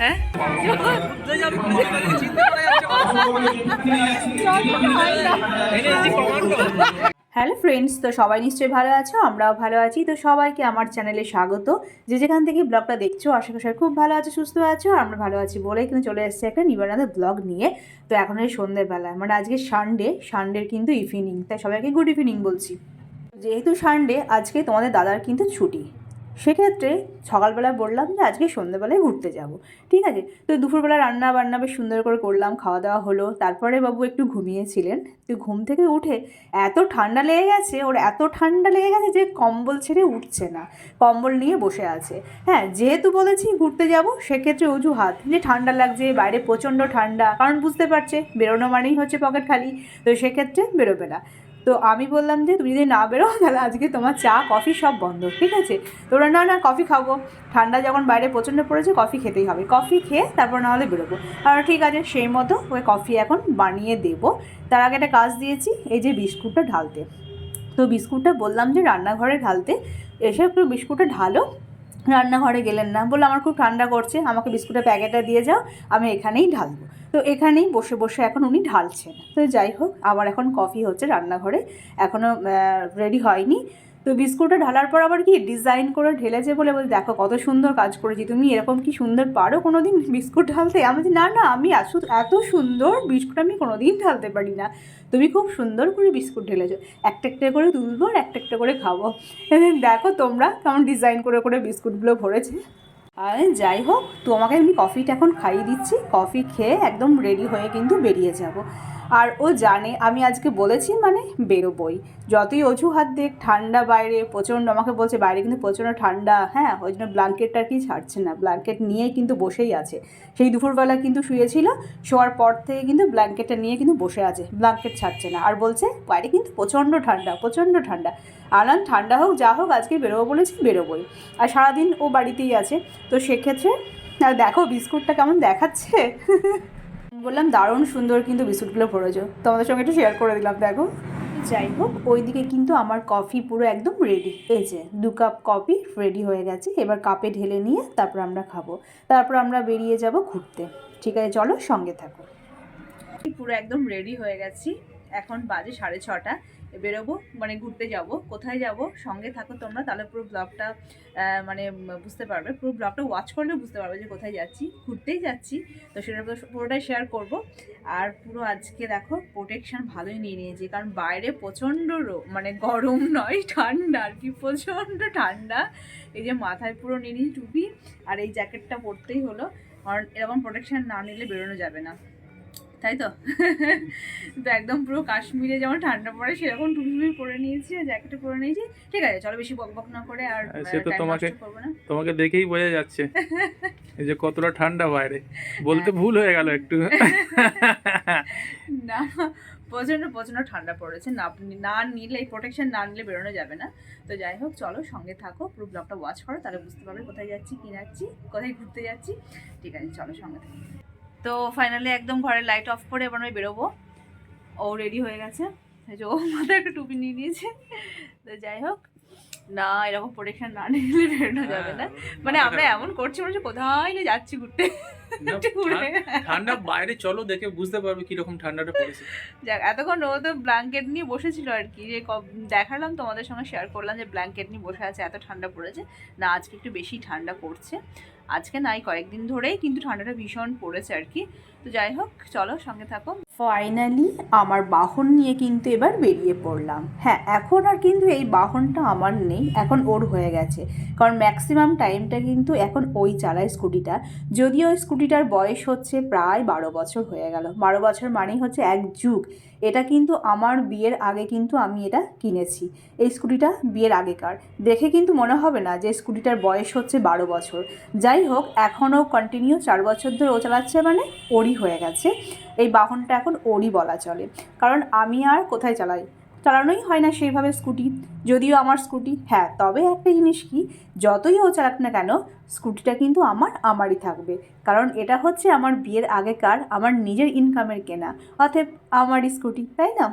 হ্যাঁ? Hello friends তো সবাই নিশ্চয়ই ভালো আছো? আমরাও ভালো আছি। তো সবাইকে আমার চ্যানেলে স্বাগত। যে যেখান থেকে ব্লগটা দেখছ আশা করি খুব ভালো আছো সুস্থ আছো। আর আমরা ভালো আছি বলেই কিন্তু চলে এসেছে একটা নিবারাদের ব্লগ নিয়ে। তো এখন এই সন্ধ্যেবেলা মানে আজকে সানডে সানডের কিন্তু ইভিনিং তাই সবাইকে গুড ইভিনিং বলছি। যেহেতু সানডে আজকে তোমাদের দাদার কিন্তু ছুটি। সেক্ষেত্রে সকালবেলা বললাম যে, আজকে সন্ধ্যেবেলায় ঘুরতে যাব। ঠিক আছে? তো দুপুরবেলা রান্না বান্না বেশ সুন্দর করে করলাম খাওয়া দাওয়া হলো। তারপরে বাবু একটু ঘুমিয়েছিলেন। তো ঘুম থেকে উঠে এত ঠান্ডা লেগে গেছে, ওর এত ঠান্ডা লেগে গেছে যে কম্বল ছেড়ে উঠছে না। কম্বল নিয়ে বসে আছে। হ্যাঁ যেহেতু বলেছি ঘুরতে যাব, সেক্ষেত্রে অজুহাত। যে ঠান্ডা লাগছে, বাইরে প্রচণ্ড ঠান্ডা। কারণ বুঝতে পারছে, বেরোনো মানেই হচ্ছে পকেট খালি। তো সেক্ষেত্রে বেরোবে না। তো আমি বললাম যে, তুমি যদি না বেরো, তাহলে আজকে তোমার চা, কফি সব বন্ধ, ঠিক আছে? তোরা, না না, কফি খাব। ঠান্ডা যখন বাইরে প্রচণ্ড পড়েছে, কফি খেতেই হবে। কফি খেয়ে তারপর না হলে বেরোবো। আর ঠিক আছে, সেই মতো ওই কফি এখন বানিয়ে দেবো। তার আগে একটা কাজ দিয়েছি, এই যে বিস্কুটটা ঢালতে। তো বিস্কুটটা বললাম যে, রান্নাঘরে ঢালতে। এসে একটু বিস্কুটটা ঢালো। রান্নাঘরে গেলেন না। বলল, আমার খুব ঠান্ডা করছে, আমাকে বিস্কুটের প্যাকেটটা দিয়ে যাও, আমি এখানেই ঢালবো। তো এখানেই বসে বসে এখন উনি ঢালছেন। তো যাই হোক আবার এখন কফি হচ্ছে রান্নাঘরে। এখনও রেডি হয়নি। তো বিস্কুটটা ঢালার পর আবার কি ডিজাইন করে ঢেলেছে বলে বলে, দেখো কত সুন্দর কাজ করেছি। তুমি এরকম কি সুন্দর পারো কোনো দিন বিস্কুট ঢালতে? আমি না না, আমি আসু- এত সুন্দর বিস্কুট আমি কোনো দিন ঢালতে পারি না। তুমি খুব সুন্দর করে বিস্কুট ঢেলেছো। একটা একটা করে তুলবো আর একটা একটা করে খাব। দেখো তোমরা কেমন ডিজাইন করে করে বিস্কুটগুলো ভরেছে। আর যাই হোক, তোমাকে আমি কফিটা এখন খাইয়ে দিচ্ছি। কফি খেয়ে একদম রেডি হয়ে কিন্তু বেরিয়ে যাব। আর ও জানে আমি আজকে বলেছি মানে বেরোবই। যতই অজুহাত দেখ ঠান্ডা বাইরে, প্রচণ্ড, আমাকে বলছে বাইরে কিন্তু প্রচণ্ড ঠান্ডা হ্যাঁ ওই জন্য ব্ল্যাঙ্কেটটা কি ছাড়ছে না। ব্ল্যাঙ্কেট নিয়েই কিন্তু বসেই আছে। সেই দুপুরবেলা কিন্তু শুয়েছিল, শোয়ার পর থেকে কিন্তু ব্ল্যাঙ্কেটটা নিয়ে কিন্তু বসে আছে ব্ল্যাঙ্কেট ছাড়ছে না। আর বলছে, বাইরে কিন্তু প্রচণ্ড ঠান্ডা প্রচণ্ড ঠান্ডা। আলান ঠান্ডা হোক, যা হোক, আজকে বেরোবো বলেছি, বেরোবোই। আর সারাদিন ও বাড়িতেই আছে, তো সেক্ষেত্রে, আর দেখো, বিস্কুটটা কেমন দেখাচ্ছে? বললাম, দারুণ সুন্দর কিন্তু বিস্কুটগুলো পড়েছো তোমাদের সঙ্গে একটু শেয়ার করে দিলাম, দেখো। যাই হোক, ওইদিকে কিন্তু আমার কফি পুরো একদম রেডি এই যে, দু কাপ কফি রেডি হয়ে গেছে। এবার কাপে ঢেলে নিয়ে তারপর আমরা খাব। তারপর আমরা বেরিয়ে যাব ঘুরতে। ঠিক আছে, চলো সঙ্গে থাকো। পুরো একদম রেডি হয়ে গেছি। এখন বাজে সাড়ে ছটা। বেরোবো মানে ঘুরতে যাব। কোথায় যাব? সঙ্গে থাকো তোমরা, তাহলে পুরো ব্লগটা মানে বুঝতে পারবে। পুরো ব্লগটা ওয়াচ করলে বুঝতে পারবে যে কোথায় যাচ্ছি, ঘুরতেই যাচ্ছি। তো সেটা পুরোটাই শেয়ার করব। আর পুরো আজকে দেখো প্রোটেকশান ভালোই নিয়ে নিয়েছি। কারণ বাইরে প্রচণ্ড মানে গরম নয়, ঠান্ডা আর কি, প্রচণ্ড ঠান্ডা। এই যে মাথায় পুরো নিয়ে নিয়েছি টুপি, আর এই জ্যাকেটটা পরতেই হলো। কারণ এরকম প্রোটেকশান না নিলে বেরোনো যাবে না। তাই তো? তো একদম পুরো কাশ্মীরে যেমন ঠান্ডা পড়ে সেরকম টুপি টুপি পরে নিয়েছি আর জ্যাকেটও পরে নিয়েছি। ঠিক আছে চলো বেশি বক বক না করে আর সে তো তোমাকে- তোমাকে দেখেই বোঝা যাচ্ছে। এই যে কতটা ঠান্ডা বাইরে। বলতে ভুল হয়ে গেল একটু। না প্রচণ্ড প্রচণ্ড ঠান্ডা পড়েছে। না না নিলে এই প্রোটেকশন না নিলে বেরোনো যাবে না। তো যাই হোক চলো সঙ্গে থাকো পুরো ব্লগটা ওয়াচ করো তাহলে বুঝতে পারবে কোথায় যাচ্ছি কী যাচ্ছি কোথায় ঘুরতে যাচ্ছি। ঠিক আছে চলো সঙ্গে থাকো। তো ফাইনালি একদম ঘরে লাইট অফ করে এবার আমি বেরোবো। ও রেডি হয়ে গেছে। যে ও মাথায় একটা টুপি নিয়ে নিয়েছে। তো যাই হোক না এরকম প্রোটেকশন না নিলে বেরোনো যাবে না। মানে আমরা এমন করছি মনে হচ্ছে কোথায় না যাচ্ছি ঘুরতে। ঘুরে ঠান্ডা বাইরে চলো দেখে বুঝতে পারবে কীরকম ঠান্ডাটা পড়েছে। যাক এতক্ষণ ও তো ব্ল্যাঙ্কেট নিয়ে বসেছিল আর কি যে দেখালাম তোমাদের সঙ্গে শেয়ার করলাম যে ব্ল্যাঙ্কেট নিয়ে বসে আছে এত ঠান্ডা পড়েছে। না আজকে একটু বেশি ঠান্ডা পড়ছে। আজকে নাই কয়েকদিন ধরেই কিন্তু ঠান্ডাটা ভীষণ পড়েছে আর কি। তো যাই হোক চলো সঙ্গে থাকো। ফাইনালি আমার বাহন নিয়ে কিন্তু এবার বেরিয়ে পড়লাম। হ্যাঁ এখন আর কিন্তু এই বাহনটা আমার নেই, এখন ওর হয়ে গেছে। কারণ ম্যাক্সিমাম টাইমটা কিন্তু এখন ওই চালায় স্কুটিটা যদিও ওই স্কুটিটার বয়স হচ্ছে প্রায় বারো বছর হয়ে গেল। বারো বছর মানেই হচ্ছে এক যুগ। এটা কিন্তু আমার বিয়ের আগে কিন্তু আমি এটা কিনেছি। এই স্কুটিটা বিয়ের আগেকার। দেখে কিন্তু মনে হবে না যে স্কুটিটার বয়স হচ্ছে বারো বছর। যাই হোক, এখনও কন্টিনিউ চার বছর ধরে ও চালাচ্ছে মানে ওরই হয়ে গেছে। এই বাহনটা এখন ওরই বলা চলে। কারণ আমি আর কোথায় চালাই? চালানোই হয় না সেইভাবে স্কুটি। যদিও আমার স্কুটি। হ্যাঁ তবে একটা জিনিস কি? যতই ও চালাক না কেন স্কুটিটা কিন্তু আমার, আমারই থাকবে। কারণ এটা হচ্ছে আমার বিয়ের আগেকার আমার নিজের ইনকামের কেনা, অতএব আমারই স্কুটি, তাই না?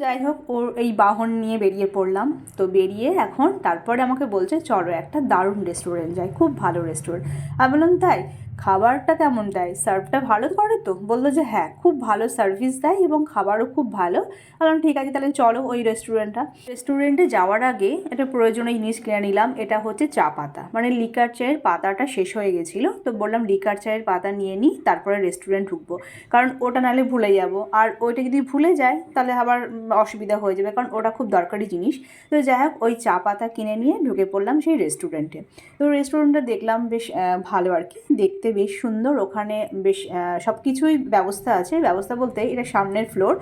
যাই হোক, ওর এই বাহন নিয়ে বেরিয়ে পড়লাম। তো বেরিয়ে এখন তারপরে আমাকে বলছে, চলো একটা দারুণ রেস্টুরেন্ট যাই, খুব ভালো রেস্টুরেন্ট আমি বললাম, তাই? খাবারটা কেমন দেয়? সার্ভটা ভালো করে তো? বলল যে হ্যাঁ খুব ভালো সার্ভিস দেয় এবং খাবারও খুব ভালো। বললাম, ঠিক আছে, তাহলে চলো ওই রেস্টুরেন্টটা রেস্টুরেন্টে যাওয়ার আগে একটা প্রয়োজনীয় জিনিস কিনে নিলাম, এটা হচ্ছে চা পাতা। মানে লিকার চায়ের পাতাটা শেষ হয়ে গেছিল, তো বললাম, লিকার চায়ের পাতা নিয়ে নিই তারপরে রেস্টুরেন্ট ঢুকবো। কারণ ওটা নাহলে ভুলে যাব। আর ওইটা যদি ভুলে যায়, তাহলে আবার অসুবিধা হয়ে যাবে, কারণ ওটা খুব দরকারি জিনিস। তো যাই হোক, ওই চা পাতা কিনে নিয়ে ঢুকে পড়লাম সেই রেস্টুরেন্টে তো রেস্টুরেন্টটা দেখলাম বেশ ভালো আর কি। দেখতে বেশ সুন্দর। ওখানে বেশ সব কিছুই ব্যবস্থা আছে। ব্যবস্থা বলতে এটা সামনের ফ্লোর।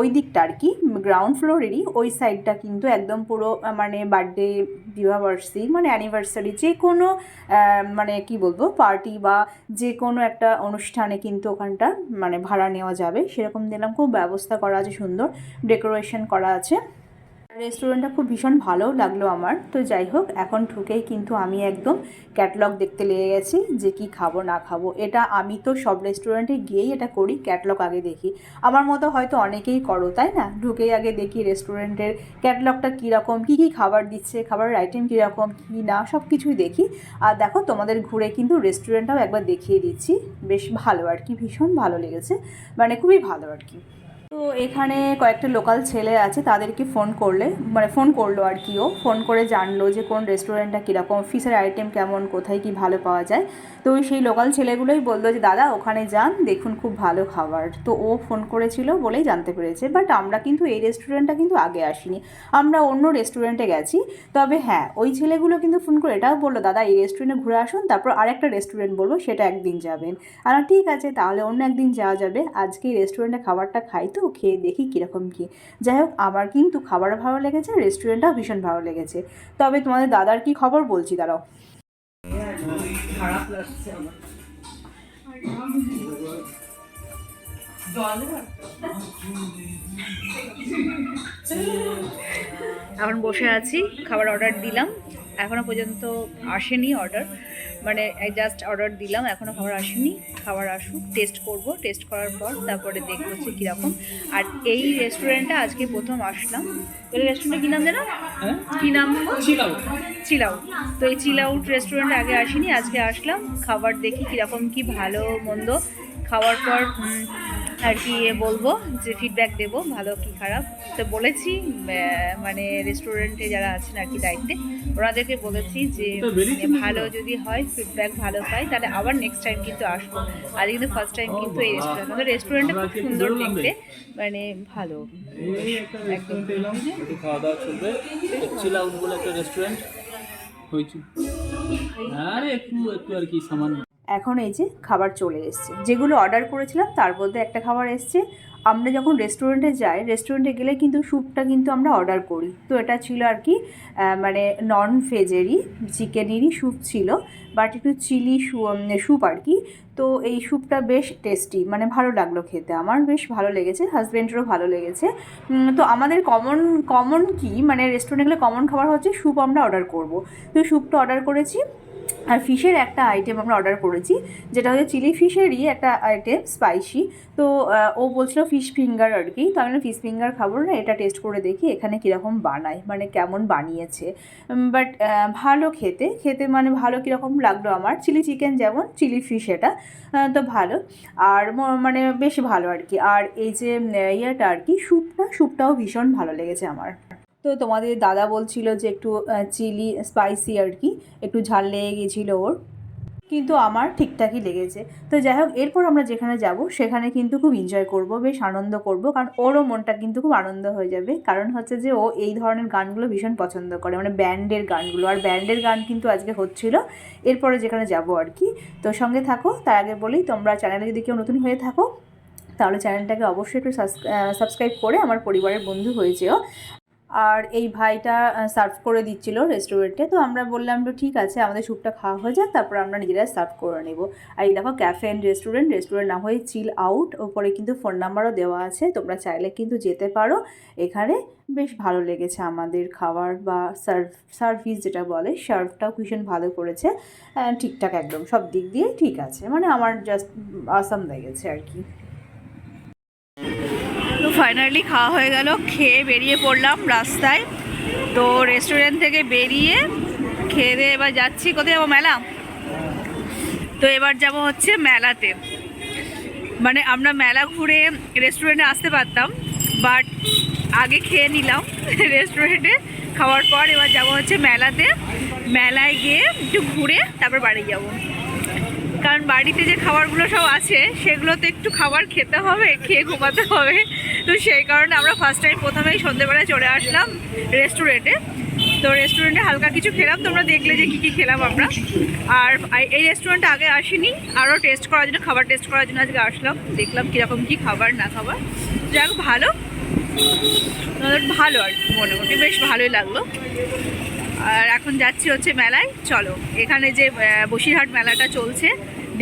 ওই দিকটা আর কি, গ্রাউন্ড ফ্লোরেরই ওই সাইডটা কিন্তু একদম পুরো মানে বার্থডে বিবাহবার্ষিকী মানে অ্যানিভার্সারি যে কোনো মানে কি বলব, পার্টি বা যে কোনো একটা অনুষ্ঠানে কিন্তু ওখানটা মানে ভাড়া নেওয়া যাবে। সেরকম দিলাম। খুব ব্যবস্থা করা আছে, সুন্দর। ডেকোরেশন করা আছে। রেস্টুরেন্টটা খুব ভীষণ ভালো লাগল আমার। তো যাই হোক, এখন ঢুকেই কিন্তু আমি একদম ক্যাটলগ দেখতে লেগে গেছি যে কি খাব, না খাব। এটা আমি তো সব রেস্টুরেন্টে গিয়েই এটা করি, ক্যাটলগ আগে দেখি। আমার মতো হয়তো অনেকেই করো, তাই না? ঢুকেই আগে দেখি রেস্টুরেন্টের ক্যাটলগটা কীরকম, কী কী খাবার দিচ্ছে, খাবারের আইটেম কীরকম, কী না, সব কিছুই দেখি। আর দেখো, তোমাদের ঘুরে কিন্তু রেস্টুরেন্টটাও একবার দেখিয়ে দিচ্ছি। বেশ ভালো আর কি, ভীষণ ভালো লেগেছে। মানে খুবই ভালো আর কি। তো এখানে কয়েকটা লোকাল ছেলে আছে, তাদেরকে ফোন করলে মানে ফোন করল আর কি ও। ফোন করে জানলো যে কোন রেস্টুরেন্টটা কীরকম ফিসের আইটেম কেমন, কোথায় কি ভালো পাওয়া যায়। তো ওই সেই লোকাল ছেলেগুলোই বলল যে, দাদা, ওখানে যান, দেখুন খুব ভালো খাবার। তো ও ফোন করেছিল বলেই জানতে পেরেছে। বাট আমরা কিন্তু এই রেস্টুরেন্টটা কিন্তু আগে আসিনি। আমরা অন্য রেস্টুরেন্টে গেছি। তবে হ্যাঁ ওই ছেলেগুলো কিন্তু ফোন করে, এটাও বলল, দাদা, এই রেস্টুরেন্টে ঘুরে আসুন, তারপর আরেকটা রেস্টুরেন্ট বলব, সেটা একদিন যাবেন। আর ঠিক আছে, তাহলে অন্য একদিন যাওয়া যাবে। আজকে এই রেস্টুরেন্টে খাবারটা খাই তো? খেয়ে দেখি কীরকম কী। যাই হোক, আমার কিন্তু খাবার ভালো লেগেছে রেস্টুরেন্টটাও ভীষণ ভালো লেগেছে। তবে তোমাদের দাদার কি খবর বলছি, দাঁড়াও। এখন বসে আছি, খাবার অর্ডার দিলাম। এখনও পর্যন্ত আসেনি অর্ডার মানে জাস্ট অর্ডার দিলাম এখনও খাবার আসেনি খাবার আসুক টেস্ট করব টেস্ট করার পর তারপরে দেখব যে কীরকম। আর এই রেস্টুরেন্টটা আজকে প্রথম আসলাম। এই রেস্টুরেন্টে কী নাম যেন? কী নাম চিল আউট তো এই চিল আউট রেস্টুরেন্টে আগে আসিনি আজকে আসলাম খাবার দেখি কীরকম কি ভালো মন্দ। খাওয়ার পর আর কি বলব যে ফিডব্যাক দেবো ভালো কি খারাপ। তো বলেছি মানে রেস্টুরেন্টে যারা আছেন আর কি দায়িত্বে ওনাদেরকে বলেছি যে ভালো যদি হয় ফিডব্যাক ভালো পাই তাহলে আবার নেক্সট টাইম কিন্তু আসব। আর কিন্তু ফার্স্ট টাইম কিন্তু এই রেস্টুরেন্ট আমাদের রেস্টুরেন্টটা খুব সুন্দর দেখতে। মানে ভালো। একদম। খাওয়া দাওয়া চলবে। চিল আউট বলে একটা রেস্টুরেন্ট হয়েছে। আরে একটু একটু আর কি সামান্য। এখন এই যে খাবার চলে এসছে। যেগুলো অর্ডার করেছিলাম, তার মধ্যে একটা খাবার এসছে। আমরা যখন রেস্টুরেন্টে যাই রেস্টুরেন্টে গেলে কিন্তু স্যুপটা কিন্তু আমরা অর্ডার করি। তো এটা ছিল আর কি মানে নন ভেজেরই চিকেনেরই স্যুপ ছিল বাট একটু চিলি স্যুপ আর কি। তো এই স্যুপটা বেশ টেস্টি মানে ভালো লাগল খেতে। আমার বেশ ভালো লেগেছে হাজব্যান্ডেরও ভালো লেগেছে। তো আমাদের কমন কমন কি? মানে রেস্টুরেন্টে গেলে কমন খাবার হচ্ছে স্যুপ আমরা অর্ডার করব। তো স্যুপটা অর্ডার করেছি। আর ফিশের একটা আইটেম আমরা অর্ডার করেছি, যেটা হচ্ছে চিলি ফিশেরই একটা আইটেম স্পাইসি তো ও বলছিল ফিশ ফিঙ্গার আর কি, তো আমি ফিশ ফিঙ্গার খাব না, এটা টেস্ট করে দেখি এখানে কীরকম বানায় মানে কেমন বানিয়েছে। বাট ভালো খেতে খেতে মানে ভালো কীরকম লাগল আমার। চিলি চিকেন যেমন, চিলি ফিশ এটা তো ভালো। আর মানে বেশ ভালো আর কি। আর এই যে ইয়েটা আর কি, স্যুপটা, স্যুপটাও ভীষণ ভালো লেগেছে আমার। তো তোমাদের দাদা বলছিল যে একটু চিলি স্পাইসি আর কি, একটু ঝাল লেগে গেছিল ওর। কিন্তু আমার ঠিকঠাকই লেগেছে। তো যাই হোক, এরপর আমরা যেখানে যাব, সেখানে কিন্তু খুব এনজয় করব, বেশ আনন্দ করব, কারণ ওরও মনটা কিন্তু খুব আনন্দ হয়ে যাবে। কারণ হচ্ছে যে ও এই ধরনের গানগুলো ভীষণ পছন্দ করে মানে ব্যান্ডের গানগুলো। আর ব্যান্ডের গান কিন্তু আজকে হচ্ছিল। এরপরে যেখানে যাব আর কি। তো সঙ্গে থাকো, তার আগে বলি, তোমরা চ্যানেলে যদি কেউ নতুন হয়ে থাকো, তাহলে চ্যানেলটাকে অবশ্যই একটু সাবস্ক্রাইব করে আমার পরিবারের বন্ধু হয়ে যেও। আর এই ভাইটা সার্ভ করে দিচ্ছিল রেস্টুরেন্টে তো আমরা বললাম তো ঠিক আছে, আমাদের স্যুপটা খাওয়া হয়ে যাক, তারপর আমরা নিজেরা সার্ভ করে নেব। আর এই দেখো ক্যাফে অ্যান্ড রেস্টুরেন্ট রেস্টুরেন্ট নাম হয়ে চিল আউট ওপরে কিন্তু ফোন নাম্বারও দেওয়া আছে। তোমরা চাইলে কিন্তু যেতে পারো। এখানে বেশ ভালো লেগেছে আমাদের খাবার বা সার্ভ সার্ভিস যেটা বলে সার্ভটাও ভীষণ ভালো করেছে। ঠিকঠাক একদম, সব দিক দিয়ে ঠিক আছে। মানে আমার জাস্ট আসাম লেগেছে আর কি। ফাইনালি খাওয়া হয়ে গেল, খেয়ে বেরিয়ে পড়লাম রাস্তায়। তো রেস্টুরেন্ট থেকে বেরিয়ে খেয়ে এবার যাচ্ছি কোথায় যাব, মেলা? তো এবার যাব হচ্ছে মেলাতে। মানে আমরা মেলা ঘুরে রেস্টুরেন্টে আসতে পারতাম বাট আগে খেয়ে নিলাম রেস্টুরেন্টে খাওয়ার পর এবার যাব হচ্ছে মেলাতে। মেলায় গিয়ে একটু ঘুরে তারপর বাড়ি যাব। কারণ বাড়িতে যে খাবারগুলো সব আছে সেগুলো তো একটু খাবার খেতে হবে, খেয়ে ঘুমাতে হবে। তো সেই কারণে আমরা ফার্স্ট টাইম প্রথমেই সন্ধ্যেবেলায় চলে আসলাম রেস্টুরেন্টে তো রেস্টুরেন্টে হালকা কিছু খেলাম, তোমরা দেখলে যে কী কী খেলাম আমরা। আর এই রেস্টুরেন্টে আগে আসিনি আরও টেস্ট করার জন্য, খাবার টেস্ট করার জন্য আজকে আসলাম। দেখলাম কীরকম কী খাবার, না খাবার। যাই হোক, ভালো। ভালো আর কি মনে মোটামুটি বেশ ভালোই লাগল। আর এখন যাচ্ছি হচ্ছে মেলায়। চলো, এখানে যে বসিরহাট মেলাটা চলছে,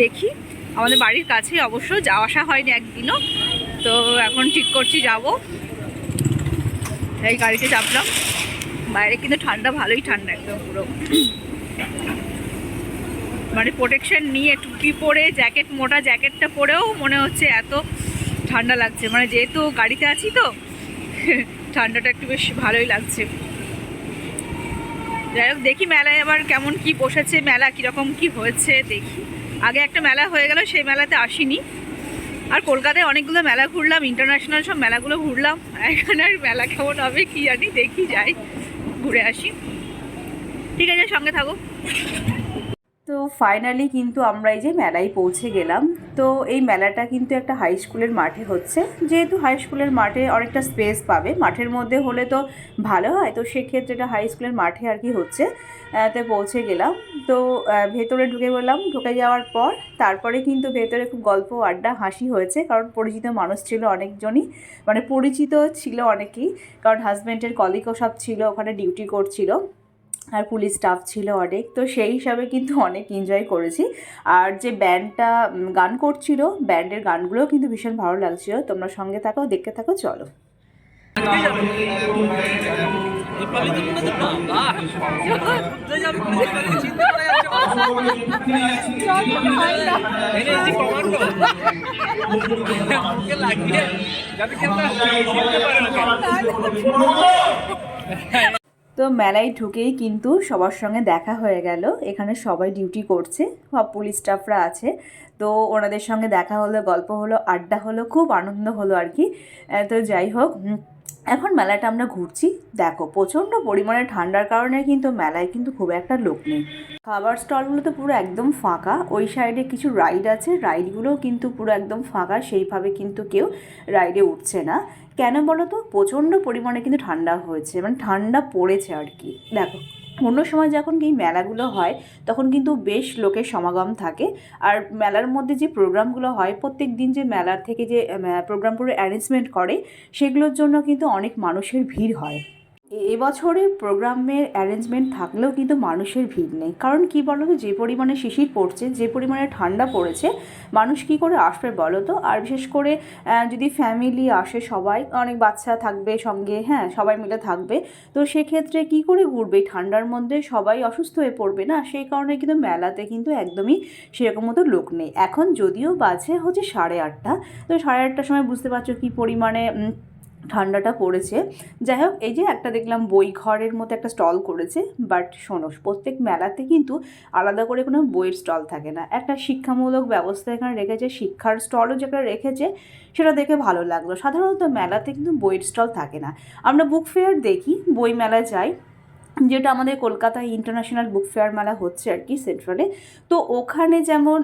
দেখি। আমাদের বাড়ির কাছেই অবশ্য, যাওয়া আসা হয়নি একদিনও। তো এখন ঠিক করছি যাব। এই গাড়িতে চাপলাম। বাইরে কিন্তু ঠান্ডা, ভালোই ঠান্ডা একদম পুরো। মানে প্রোটেকশন নিয়ে টুপি পরে জ্যাকেট মোটা জ্যাকেটটা পরেও মনে হচ্ছে এত ঠান্ডা লাগছে। মানে যেহেতু গাড়িতে আছি তো, ঠান্ডাটা একটু বেশ ভালোই লাগছে। যাই হোক, দেখি মেলায় আবার কেমন কি বসেছে, মেলা কীরকম কি হয়েছে, দেখি। আগে একটা মেলা হয়ে গেল, সেই মেলাতে আসিনি। আর কলকাতায় অনেকগুলো মেলা ঘুরলাম ইন্টারন্যাশনাল সব মেলাগুলো ঘুরলাম। এখন আর মেলা কেমন হবে কি জানি, দেখি যাই, ঘুরে আসি। ঠিক আছে, সঙ্গে থাকো। তো ফাইনালি কিন্তু আমরা এই যে মেলায় পৌঁছে গেলাম। তো এই মেলাটা কিন্তু একটা হাই স্কুলের মাঠে হচ্ছে। যেহেতু হাই স্কুলের মাঠে অনেকটা স্পেস পাবে, মাঠের মধ্যে হলে তো ভালো হয়। তো সেক্ষেত্রে এটা হাই স্কুলের মাঠে আর কি হচ্ছে। তে পৌঁছে গেলাম। তো ভেতরে ঢুকে বললাম ঢুকে যাওয়ার পর তারপরে কিন্তু ভেতরে খুব গল্প, আড্ডা, হাসি হয়েছে। কারণ পরিচিত মানুষ ছিল অনেকজনই। মানে পরিচিত ছিল অনেকেই। কারণ হাজব্যান্ডের কলিগও সব ছিল, ওখানে ডিউটি করছিল। আর পুলিশ স্টাফ ছিল অনেক তো সেই হিসাবে কিন্তু অনেক এনজয় করেছি। আর যে ব্যান্ডটা গান করছিল ব্যান্ডের গানগুলোও কিন্তু ভীষণ ভালো লাগছিল। তোমরা সঙ্গে থাকো দেখতে থাকো চলো। লাগিয়ে তো মেলায় ঢুকেই কিন্তু সবার সঙ্গে দেখা হয়ে গেল। এখানে সবাই ডিউটি করছে, সব পুলিশ স্টাফরা আছে। তো ওনাদের সঙ্গে দেখা হলো, গল্প হলো, আড্ডা হলো, খুব আনন্দ হলো আর কি। তো যাই হোক এখন মেলাটা আমরা ঘুরছি। দেখো, প্রচণ্ড পরিমাণে ঠান্ডার কারণে কিন্তু মেলায় কিন্তু খুব একটা লোক নেই। খাবার স্টলগুলো তো পুরো একদম ফাঁকা। ওই সাইডে কিছু রাইড আছে। রাইডগুলোও কিন্তু পুরো একদম ফাঁকা। সেইভাবে কিন্তু কেউ রাইডে উঠছে না। কেন বলো তো? প্রচণ্ড পরিমাণে কিন্তু ঠান্ডা হয়েছে। মানে ঠান্ডা পড়েছে আর কি। দেখো। অন্য সময় যখন এই মেলাগুলো হয়, তখন কিন্তু বেশ লোকের সমাগম থাকে। আর মেলার মধ্যে যে প্রোগ্রামগুলো হয়, প্রত্যেক দিন যে মেলার থেকে যে প্রোগ্রামগুলো অ্যারেঞ্জমেন্ট করে, সেগুলোর জন্য কিন্তু অনেক মানুষের ভিড় হয়। এবছরে প্রোগ্রামের অ্যারেঞ্জমেন্ট থাকলেও কিন্তু মানুষের ভিড় নেই। কারণ কি বলো তো যে পরিমাণে শিশির পড়ছে, যে পরিমাণে ঠান্ডা পড়েছে, মানুষ কি করে আসবে বলো তো আর বিশেষ করে যদি ফ্যামিলি আসে সবাই, অনেক বাচ্চা থাকবে সঙ্গে হ্যাঁ সবাই মিলে থাকবে, তো সেক্ষেত্রে কি করে ঘুরবে? ঠান্ডার মধ্যে সবাই অসুস্থ হয়ে পড়বে না? সেই কারণে কিন্তু মেলাতে কিন্তু একদমই সেরকম মতো লোক নেই। এখন যদিও বাজে হচ্ছে সাড়ে আটটা, তো সাড়ে আটটার সময় বুঝতে পারছ কি পরিমাণে ঠান্ডাটা পড়েছে। যাই হোক, এই যে একটা দেখলাম বই ঘরের মতো একটা স্টল করেছে বাট শোনো, প্রত্যেক মেলাতে কিন্তু আলাদা করে কোনো বইয়ের স্টল থাকে না। একটা শিক্ষামূলক ব্যবস্থা এখানে রেখেছে, শিক্ষার স্টলও যেটা রেখেছে, সেটা দেখে ভালো লাগল। সাধারণত মেলাতে কিন্তু বইয়ের স্টল থাকে না। আমরা বুক ফেয়ার দেখি বই মেলা যাই যেটা আমাদের কলকাতায় ইন্টারন্যাশনাল বুক ফেয়ার মেলা হচ্ছে আর কি সেন্ট্রালে তো ওখানে যেমন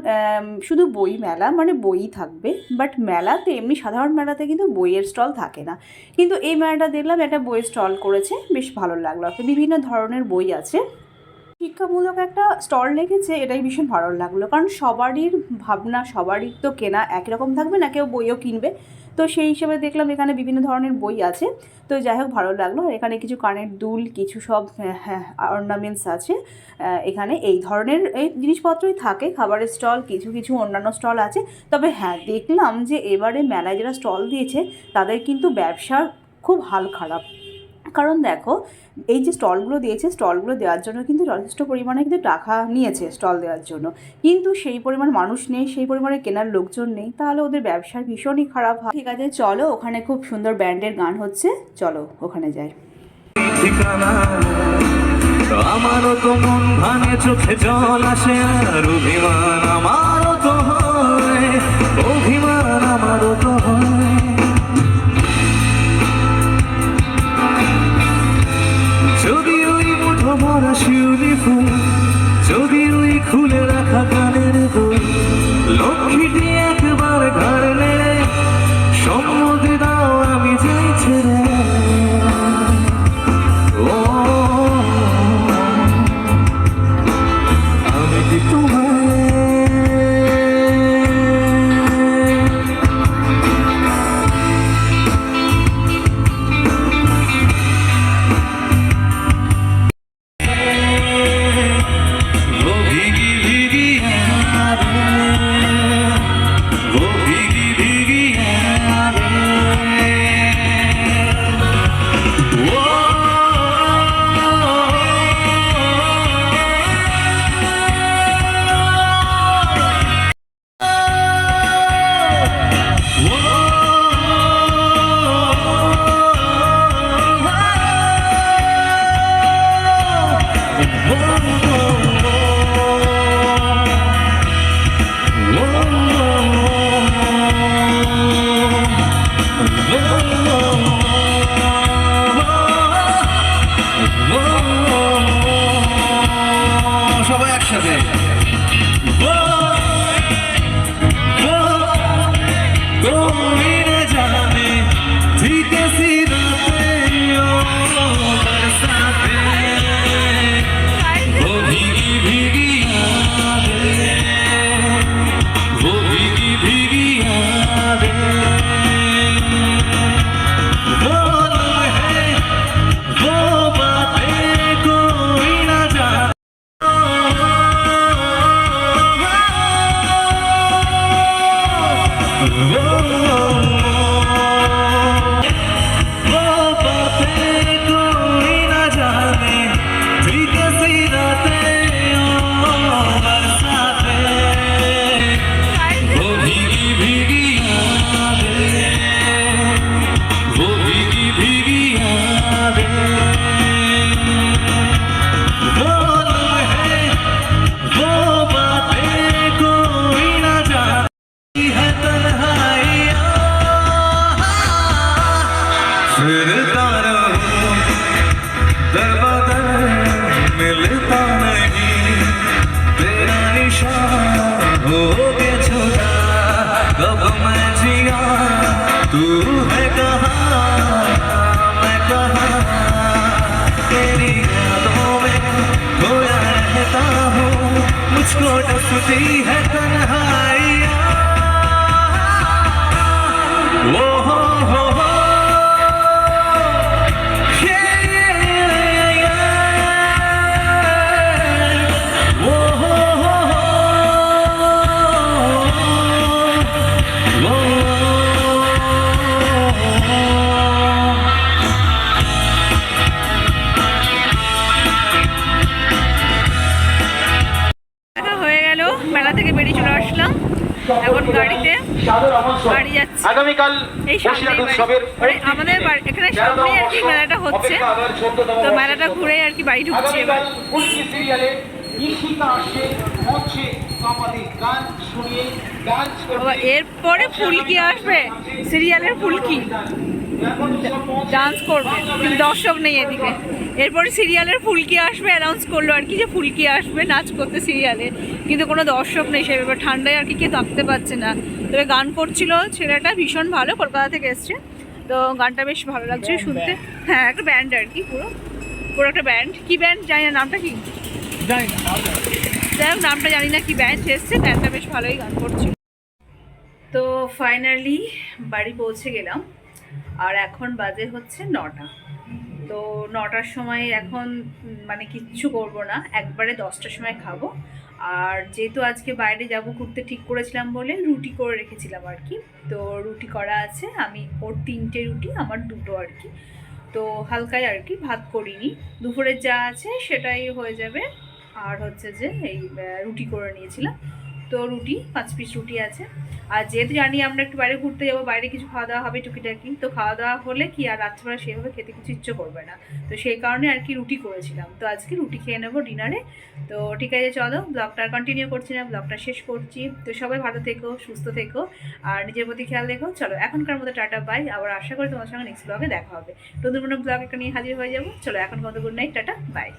শুধু বই মেলা মানে বই থাকবে বাট মেলাতে এমনি সাধারণ মেলাতে কিন্তু বইয়ের স্টল থাকে না। কিন্তু এই মেলাটা দেখলাম একটা বইয়ের স্টল করেছে, বেশ ভালো লাগল। বিভিন্ন ধরনের বই আছে। শিক্ষামূলক একটা স্টল রেখেছে এটাই ভীষণ ভালো লাগল। কারণ সবারই ভাবনা, সবারই তো কেনা একই রকম থাকবে না, কেউ বইও কিনবে। তো সেই হিসেবে দেখলাম এখানে বিভিন্ন ধরনের বই আছে। তো যাই হোক, ভালো লাগল। আর এখানে কিছু কানের দুল, কিছু সব হ্যাঁ অর্নামেন্টস আছে। এখানে এই ধরনের এই জিনিসপত্রই থাকে। খাবারের স্টল, কিছু কিছু অন্যান্য স্টল আছে। তবে হ্যাঁ দেখলাম যে এবারে মেলায় যারা স্টল দিয়েছে, তাদের কিন্তু ব্যবসার খুব হাল খারাপ। কারণ দেখো, এই যে স্টলগুলো দিয়েছে, স্টলগুলো দেওয়ার জন্য কিন্তু যথেষ্ট পরিমাণে কিন্তু টাকা নিয়েছে স্টল দেওয়ার জন্য। কিন্তু সেই পরিমাণ মানুষ নেই, সেই পরিমাণে কেনার লোকজন নেই, তাহলে ওদের ব্যবসার ভীষণই খারাপ হয়। ঠিক আছে, চলো, ওখানে খুব সুন্দর ব্যান্ডের গান হচ্ছে, চলো, ওখানে যাই। আমারও তো মন ভাঙে, চোখে জল আসে আর অভিমান আমারও তো হয়। মুঠো ভরা শিউলি ফুল যদি ওই খুলে রাখা গানের দোল লক্ষ্মীটি একবার সবাই Oh. मुझको डसती है तन्हाइयाँ আগামীকাল উৎসবের আমাদের এখানে সামনেই আর কি মেলাটা হচ্ছে। অপেক্ষা আবার 14তম তো মেলাটা ঘুরে আর কি বাড়ি ঢুকছি এবার। এরপরে ফুলকি আসবে? সিরিয়ালের ফুলকি ডান্স করবে। দর্শক নেই এদিকে। এরপরে সিরিয়ালের ফুলকি আসবে? অ্যানাউন্স করল আর কি যে ফুলকি আসবে? নাচ করতে সিরিয়ালে। কিন্তু কোনো দর্শক নেই সে ব্যাপারে। ঠান্ডায় আর কি কেউ থাকতে পারছে না। তবে গান করছিল ছেলেটা ভীষণ ভালো কলকাতা থেকে এসছে। তো গানটা বেশ ভালো লাগছে শুনতে। হ্যাঁ একটা ব্যান্ড আর কি পুরো। পুরো একটা ব্যান্ড কি ব্যান্ড জানি না নামটা কি? যাই হোক নামটা জানি না কি ব্যান্ড এসছে। ব্যান্ডটা বেশ ভালোই গান করছিল। তো ফাইনালি বাড়ি পৌঁছে গেলাম। আর এখন বাজে হচ্ছে নটা। তো নটার সময় এখন মানে কিচ্ছু করব না। একবারে দশটার সময় খাব। আর যেহেতু আজকে বাইরে যাব, ঘুরতে ঠিক করেছিলাম বলে রুটি করে রেখেছিলাম আর কি। তো রুটি করা আছে, আমি ওর তিনটে রুটি, আমার দুটো আর কি। তো হালকাই আর কি ভাত করিনি। দুপুরের যা আছে সেটাই হয়ে যাবে। আর হচ্ছে যে এই রুটি করে নিয়েছিলাম। তো রুটি, পাঁচ পিস রুটি আছে। আর যেহেতু জানি আমরা একটু বাইরে ঘুরতে যাব, বাইরে কিছু খাওয়া দাওয়া হবে টুকিটাকি, তো খাওয়া দাওয়া হলে কি আর রাত্রেবেলা সেভাবে খেতে কিছু ইচ্ছে করবে না। তো সেই কারণে আর কি রুটি করেছিলাম। তো আজকে রুটি খেয়ে নেব ডিনারে। তো ঠিক আছে, চলো ব্লগটা কন্টিনিউ করছি না, ব্লগটা শেষ করছি। তো সবাই ভালো থেকো, সুস্থ থেকো, আর নিজের প্রতি খেয়াল রেখো। চলো এখনকার মতো টাটা বাই আবার আশা করি তোমার সঙ্গে নেক্সট ব্লগে দেখা হবে। নতুন কোনো ব্লগ একটা নিয়ে হাজির হয়ে যাব। চলো এখন কত গুড নাইট টাটা বাই